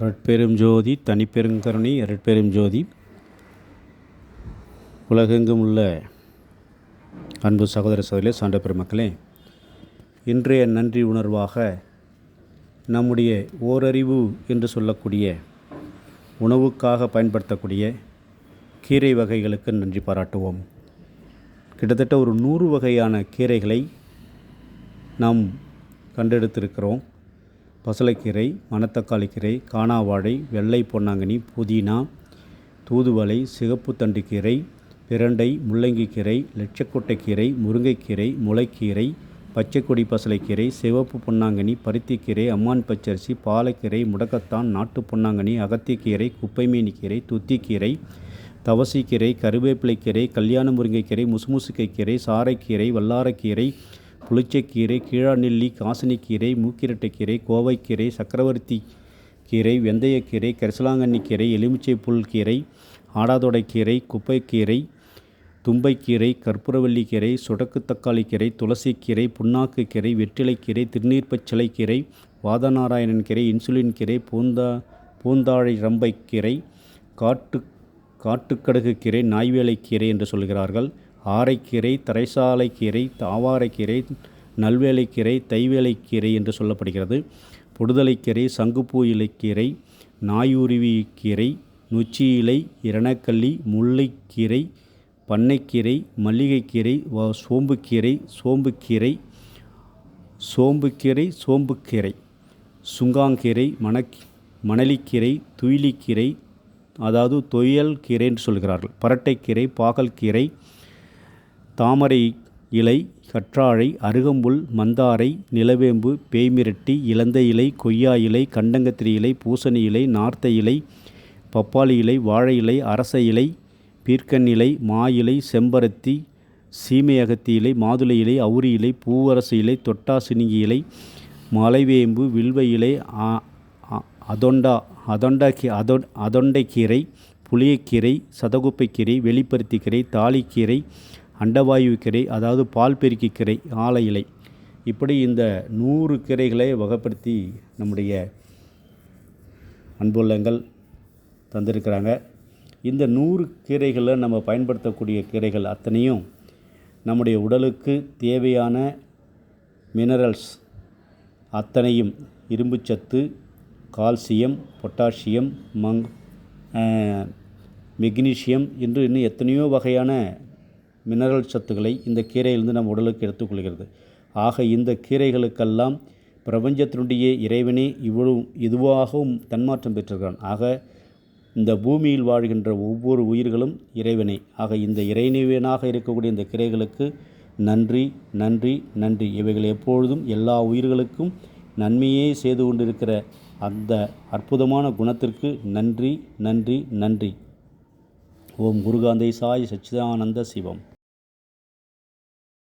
அருட்பெரும் ஜோதி தனிப்பெருங்கருணி அருட்பெரும் ஜோதி. உலகெங்கும் உள்ள அன்பு சகோதர சகோதரிகளே சான்ற பெருமக்களே இன்றைய நன்றி உணர்வாக நம்முடைய ஓரறிவு என்று சொல்லக்கூடிய உணவுக்காக பயன்படுத்தக்கூடிய கீரை வகைகளுக்கு நன்றி பாராட்டுவோம். கிட்டத்தட்ட ஒரு நூறு வகையான கீரைகளை நாம் கண்டெடுத்திருக்கிறோம். பசலைக்கீரை மணத்தக்காளி கீரை காணாவாழை வெள்ளை பொன்னாங்கனி புதினா தூதுவளை சிகப்பு தண்டுக்கீரை பிரண்டை முள்ளங்கி கீரை லட்சக்கொட்டை கீரை முருங்கைக்கீரை முளைக்கீரை பச்சைக்கொடி பசலைக்கீரை சிவப்பு பொன்னாங்கனி பருத்திக்கீரை அம்மான் பச்சரிசி பாலக்கீரை முடக்கத்தான் நாட்டு பொன்னாங்கனி அகத்திக்கீரை குப்பைமீனிக்கீரை துத்திக்கீரை தவசிக்கீரை கருவேப்பிலைக்கீரை கல்யாண முருங்கைக்கீரை முசுமுசுக்கைக்கீரை சாரைக்கீரை வல்லாரக்கீரை புளிச்சைக்கீரை கீழாநெல்லி காசனிக்கீரை மூக்கிரட்டைக்கீரை கோவைக்கீரை சக்கரவர்த்தி கீரை வெந்தயக்கீரை கரிசலாங்கண்ணிக்கீரை எலுமிச்சை புல் கீரை ஆடாதொடைக்கீரை குப்பைக்கீரை தும்பைக்கீரை கற்பூரவல்லிக்கீரை சுடக்கு தக்காளிக்கீரை துளசிக்கீரை புண்ணாக்கு கீரை வெற்றிலைக்கீரை திருநீர் கீரை வாதநாராயணன் கீரை இன்சுலின் கீரை பூந்தா பூந்தாழை ரம்பைக்கீரை காட்டு காட்டுக்கடுகு கீரை நாய்வேலைக்கீரை என்று சொல்கிறார்கள். ஆரைக்கீரை தரைசாலைக்கீரை தாவாரைக்கீரை நல்வேலைக்கீரை தைவேலைக்கீரை என்று சொல்லப்படுகிறது. பொடுதலைக்கீரை சங்குப்பூ இலைக்கீரை நாயுருவி கீரை நொச்சி இலை இரணக்கல்லி முல்லைக்கீரை பண்ணைக்கீரை மல்லிகைக்கீரை சோம்புக்கீரை சோம்புக்கீரை சோம்புக்கீரை சோம்புக்கீரை சுங்காங்கீரை மணக் மணலிக்கீரை துயிலிக்கீரை அதாவது தொயல் கீரை என்று சொல்கிறார்கள். பரட்டைக்கீரை பாகல்கீரை தாமரை இலை கற்றாழை அருகம்புல் மந்தாரை நிலவேம்பு பேய்மிரட்டி இலந்த இலை கொய்யா இலை கண்டங்கத்திரி இலை பூசணி இலை நார்த்த இலை பப்பாளி இலை வாழை இலை அரச இலை பீர்க்கன் இலை மா இலை செம்பருத்தி சீமை அகத்தி இலை மாதுளை இலை அவுரி இலை பூவரசு இலை தொட்டாசினிங்கி இலை மலைவேம்பு வில்வ இலை அதொண்டா அதொண்டா கீ அதொ அதொண்டைக்கீரை புளியக்கீரை சதகுப்பைக்கீரை வெளிப்பருத்திக்கீரை தாளிக்கீரை அண்டவாயு கிரை அதாவது பால் பெருக்கி கீரை ஆலை இலை. இப்படி இந்த நூறு கீரைகளை வகைப்படுத்தி நம்முடைய அன்புள்ளங்கள் தந்திருக்கிறாங்க. இந்த நூறு கீரைகளில் நம்ம பயன்படுத்தக்கூடிய கீரைகள் அத்தனையும் நம்முடைய உடலுக்கு தேவையான மினரல்ஸ் அத்தனையும் இரும்புச்சத்து கால்சியம் பொட்டாசியம் மங் மெக்னீஷியம் என்று இன்னும் எத்தனையோ வகையான மினரல் சத்துக்களை இந்த கீரையிலிருந்து நம் உடலுக்கு எடுத்துக்கொள்கிறது. ஆக இந்த கீரைகளுக்கெல்லாம் பிரபஞ்சத்தினுடைய இறைவனே இவ்வளவு இதுவாகவும் தன்மாற்றம் பெற்றிருக்கிறான். ஆக இந்த பூமியில் வாழ்கின்ற ஒவ்வொரு உயிர்களும் இறைவனே. ஆக இந்த இறைநிவனாக இருக்கக்கூடிய இந்த கீரைகளுக்கு நன்றி நன்றி நன்றி. இவைகள் எப்பொழுதும் எல்லா உயிர்களுக்கும் நன்மையே செய்து கொண்டிருக்கிற அந்த அற்புதமான குணத்திற்கு நன்றி நன்றி நன்றி. ஓம் குருகாந்தை சாய் சச்சிதானந்த சிவம்.